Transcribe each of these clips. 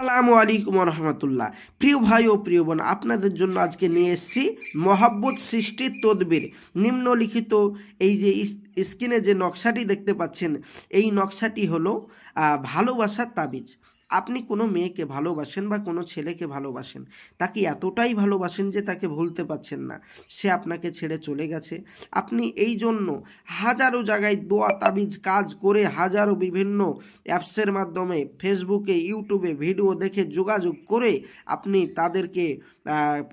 আসসালামু আলাইকুম রহমতুল্লাহ প্রিয় ভাই ও প্রিয় বোন, আপনাদের জন্য আজকে নিয়ে এসেছি মহাব্বত সৃষ্টির তদবির। নিম্নলিখিত এই যে স্ক্রিনে যে নকশাটি দেখতে পাচ্ছেন, এই নকশাটি হলো ভালোবাসার তাবিজ। আপনি কোনো মেয়েকে ভালোবাসেন বা কোনো ছেলেকে ভালোবাসেন, তাকে এতটাই ভালোবাসেন যে তাকে ভুলতে পারছেন না। সে আপনাকে ছেড়ে চলে গেছে। আপনি এই জন্য হাজারো জায়গায় দোয়া, তাবিজ, কাজ করে হাজারো বিভিন্ন অ্যাপসের মাধ্যমে ফেসবুকে ইউটিউবে ভিডিও দেখে, যোগাযোগ করে আপনি তাদেরকে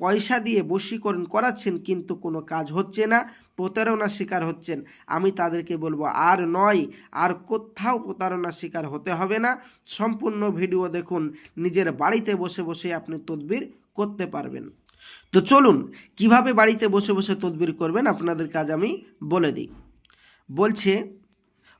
পয়সা দিয়ে বশীকরণ করাচ্ছেন, কিন্তু কোনো কাজ হচ্ছে না। প্রতারণার শিকার হচ্ছেন। আমি তাদেরকে বলব, আর নয়, আর কোথাও প্রতারণার শিকার হতে হবে না। সম্পূর্ণ ভিডিও দেখুন। নিজের বাড়িতে বসে বসে আপনি তদবির করতে পারবেন। তো চলুন, কীভাবে বাড়িতে বসে বসে তদবির করবেন? আপনাদের কাজ আমি বলে দিই। বলছে,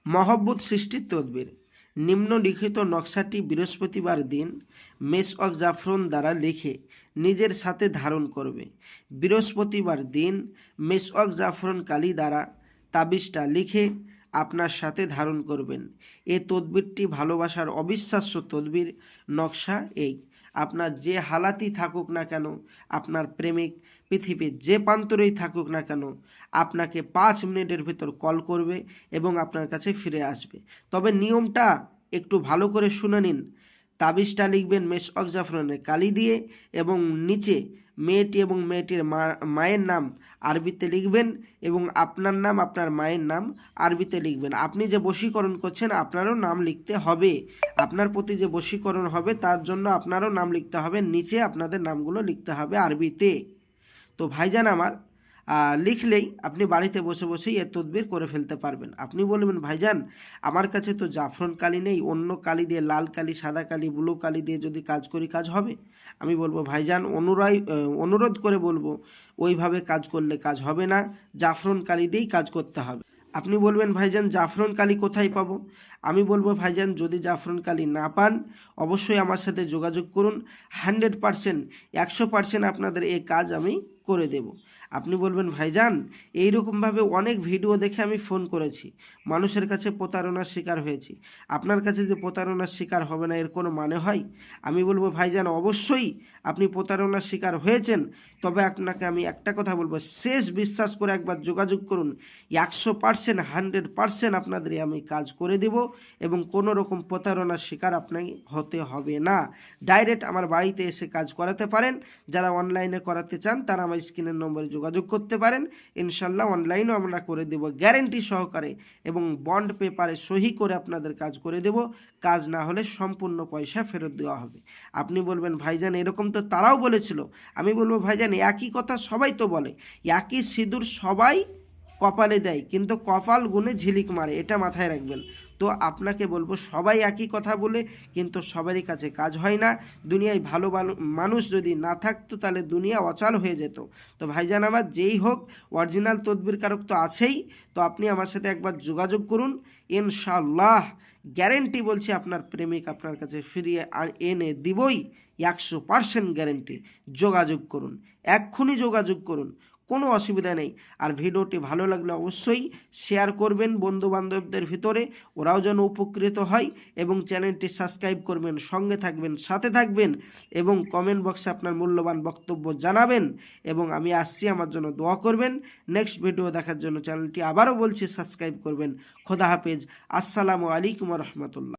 মহব্বত সৃষ্টির তদবির। নিম্নলিখিত নকশাটি বৃহস্পতিবার দিন মেস অক জাফরন দ্বারা লিখে নিজের সাথে ধারণ করবে। বৃহস্পতিবার দিন মেস অক জাফরন কালি দ্বারা তাবিজটা লিখে আপনার সাথে ধারণ করবেন। এ তদবিরটি ভালোবাসার অবিশ্বাস্য তদবির। নকশা এই। আপনার যে হালাতই থাকুক না কেন, আপনার প্রেমিক পৃথিবীর যে প্রান্তরেই থাকুক না কেন, আপনাকে পাঁচ মিনিটের ভিতর কল করবে এবং আপনার কাছে ফিরে আসবে। তবে নিয়মটা একটু ভালো করে শুনে নিন। তাবিজটা লিখবেন মেস জাফরনের কালি দিয়ে এবং নিচে মেয়েটি এবং মেয়েটির মা, মায়ের নাম আরবিতে লিখবেন এবং আপনার নাম, আপনার মায়ের নাম আরবিতে লিখবেন। আপনি যে বশীকরণ করছেন, আপনারও নাম লিখতে হবে। আপনার প্রতি যে বশীকরণ হবে, তার জন্য আপনারও নাম লিখতে হবে। নিচে আপনাদের নামগুলো লিখতে হবে আরবিতে। তো ভাইজান আমার লিখলেই আপনি বাড়িতে বসে বসেই এ তদবির করে ফেলতে পারবেন। আপনি বলবেন, ভাইজান, আমার কাছে তো জাফরন কালি নেই, অন্য কালি দিয়ে লাল কালি, সাদা কালি, ব্লু কালি দিয়ে যদি কাজ করি, কাজ হবে? আমি বলব, ভাইজান, অনুরাই অনুরোধ করে বলব, ওইভাবে কাজ করলে কাজ হবে না, জাফরন কালি দিয়েই কাজ করতে হবে। আপনি বলবেন, ভাইজান, জাফরন কালি কোথায় পাবো? আমি বলব, ভাইজান, যদি জাফরন কালি না পান, অবশ্যই আমার সাথে যোগাযোগ করুন। হান্ড্রেড পারসেন্ট, একশো পারসেন্ট আপনাদের এই কাজ আমি করে দেব। আপনি বলবেন, ভাইজান, এইরকমভাবে অনেক ভিডিও দেখে আমি ফোন করেছি। মানুষের কাছে প্রতারণার শিকার হয়েছি। আপনার কাছে যে প্রতারণার শিকার হবে না, এর কোনো মানে হয়? আমি বলব, ভাইজান, অবশ্যই আপনি প্রতারণার শিকার হয়েছেন। তবে আপনাকে আমি একটা কথা বলব, শেষ বিশ্বাস করে একবার যোগাযোগ করুন। একশো পার্সেন্ট, হান্ড্রেড পার্সেন্ট আপনাদের আমি কাজ করে দেব এবং কোনো রকম প্রতারণার শিকার আপনাকে হতে হবে না। ডাইরেক্ট আমার বাড়িতে এসে কাজ করাতে পারেন। যারা অনলাইনে করাতে চান, তারা স্ক্রিনের নম্বরে যোগাযোগ করতে পারেন। ইনশাল্লাহ অনলাইনও আমরা করে দেব গ্যারেন্টি সহকারে এবং বন্ড পেপারে সহি করে আপনাদের কাজ করে দেব। কাজ না হলে সম্পূর্ণ পয়সা ফেরত দেওয়া হবে। আপনি বলবেন, ভাইজান, এরকম তো তারাও বলেছিল। আমি বলব, ভাইজান, একই কথা সবাই তো বলে। একই সিঁদুর সবাই কপালে দেয়, কিন্তু কপাল গুনে ঝিলিক মারে। এটা মাথায় রাখবেন। তো আপনাকে বলব, সবাই একই কথা বলে কিন্তু সবারই কাছে কাজ হয় না। দুনিয়ায় ভালো মানুষ যদি না থাকতো তাহলে দুনিয়া অচাল হয়ে যেত। তো ভাইজান আমার, যেই হোক অরিজিনাল তদবির কারক তো আছেই। তো আপনি আমার সাথে একবার যোগাযোগ করুন। ইনশাল্লাহ গ্যারেন্টি বলছি আপনার প্রেমিক আপনার কাছে ফিরিয়ে এনে দিবই। একশো পার্সেন্ট গ্যারেন্টি যোগাযোগ করুন। এক্ষুনি যোগাযোগ করুন। কোনো অসুবিধা নেই। আর ভিডিওটি ভালো লাগলে অবশ্যই শেয়ার করবেন বন্ধু বান্ধবদের ভিতরে, ওরাও যেন উপকৃত হয় এবং চ্যানেলটি সাবস্ক্রাইব করবেন, সঙ্গে থাকবেন, সাথে থাকবেন এবং কমেন্ট বক্সে আপনার মূল্যবান বক্তব্য জানাবেন এবং আমি আসছি, আমার জন্য দোয়া করবেন। নেক্সট ভিডিও দেখার জন্য চ্যানেলটি আবারও বলছি সাবস্ক্রাইব করবেন। খোদা হাফেজ। আসসালামু আলাইকুম রহমতুল্লাহ।